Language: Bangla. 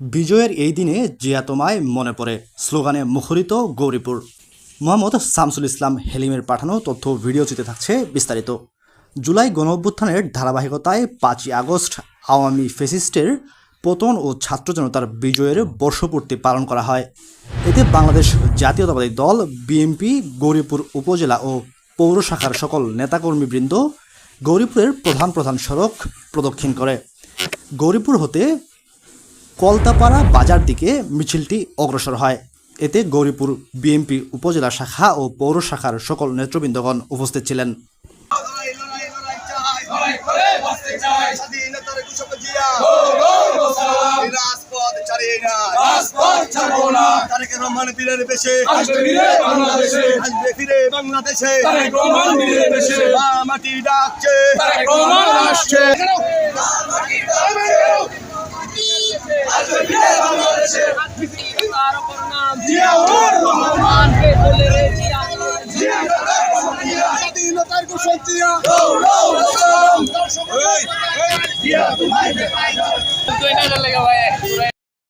বিজয়ের এই দিনে জিয়া তোমায় মনে পড়ে। স্লোগানে মুখরিত গৌরীপুর। মোহাম্মদ শামসুল ইসলাম হেলিমের পাঠানো তথ্য ভিডিওচিতে থাকছে বিস্তারিত। জুলাই গণ অভ্যুত্থানের ধারাবাহিকতায় পাঁচই আগস্ট আওয়ামী ফেসিস্টের পতন ও ছাত্র জনতার বিজয়ের বর্ষপূর্তি পালন করা হয়। এতে বাংলাদেশ জাতীয়তাবাদী দল, বিএনপি, গৌরীপুর উপজেলা ও পৌর শাখার সকল নেতাকর্মীবৃন্দ গৌরীপুরের প্রধান প্রধান সড়ক প্রদক্ষিণ করে। গৌরীপুর হতে কলতাপাড়া বাজার দিকে মিছিলটি অগ্রসর হয়। এতে গৌরীপুর বিএনপি উপজেলা শাখা ও পৌর শাখার সকল নেতৃবৃন্দগণ উপস্থিত ছিলেন। বাংলাদেশে স্বাধীনতার ঘোষক জিয়া দৌড়াও